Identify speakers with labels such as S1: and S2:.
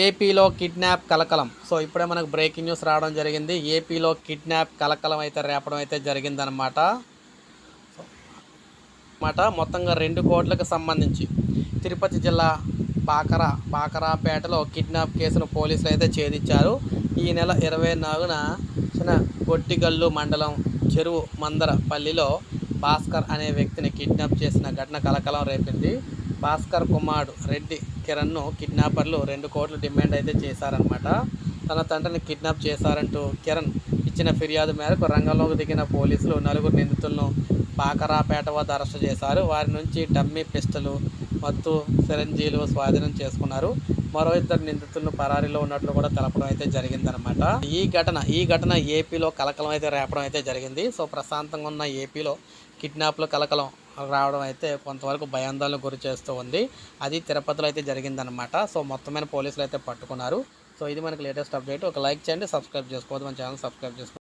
S1: ఏపీలో కిడ్నాప్ కలకలం. సో ఇప్పుడే మనకు బ్రేకింగ్ న్యూస్ రావడం జరిగింది. ఏపీలో కిడ్నాప్ కలకలం అయితే రేపడం అయితే జరిగిందనమాట మాట మొత్తంగా రెండు కోట్లకు సంబంధించి. తిరుపతి జిల్లా బాకరా బాకరాపేటలో కిడ్నాప్ కేసును పోలీసులు అయితే ఛేదించారు. ఈ నెల ఇరవై నాలుగున చిన్న గొట్టిగల్లు మండలం చెరువు మందర పల్లిలో భాస్కర్ అనే వ్యక్తిని కిడ్నాప్ చేసిన ఘటన కలకలం రేపింది. భాస్కర్ కుమారుడు రెడ్డి కిరణ్ను కిడ్నాపర్లు రెండు కోట్లు డిమాండ్ అయితే చేశారనమాట తన తండ్రిని కిడ్నాప్ చేశారంటూ కిరణ్ ఇచ్చిన ఫిర్యాదు మేరకు రంగంలోకి దిగిన పోలీసులు నలుగురు నిందితులను పాకరాపేట వద్ద అరెస్టు చేశారు. వారి నుంచి డమ్మీ పిస్టలు మత్తు సిరంజీలు స్వాధీనం చేసుకున్నారు. మరో ఇద్దరు నిందితులను పరారీలో ఉన్నట్లు కూడా తెలపడం అయితే జరిగిందనమాట ఈ ఘటన ఈ ఘటన ఏపీలో కలకలం అయితే రేపడం అయితే జరిగింది. సో ప్రశాంతంగా ఉన్న ఏపీలో కిడ్నాప్లు కలకలం. రావడం అయితే కొంతవరకు భయాందోళన గురి చేస్తూ ఉంది. అది తిరుపతిలో అయితే జరిగిందనమాట సో మొత్తమైన పోలీసులు అయితే పట్టుకున్నారు. సో ఇది మనకి లేటెస్ట్ అప్డేట్. ఒక లైక్ చేయండి సబ్స్క్రైబ్ చేసుకోవద్దు. మన ఛానల్ సబ్స్క్రైబ్ చేసుకోండి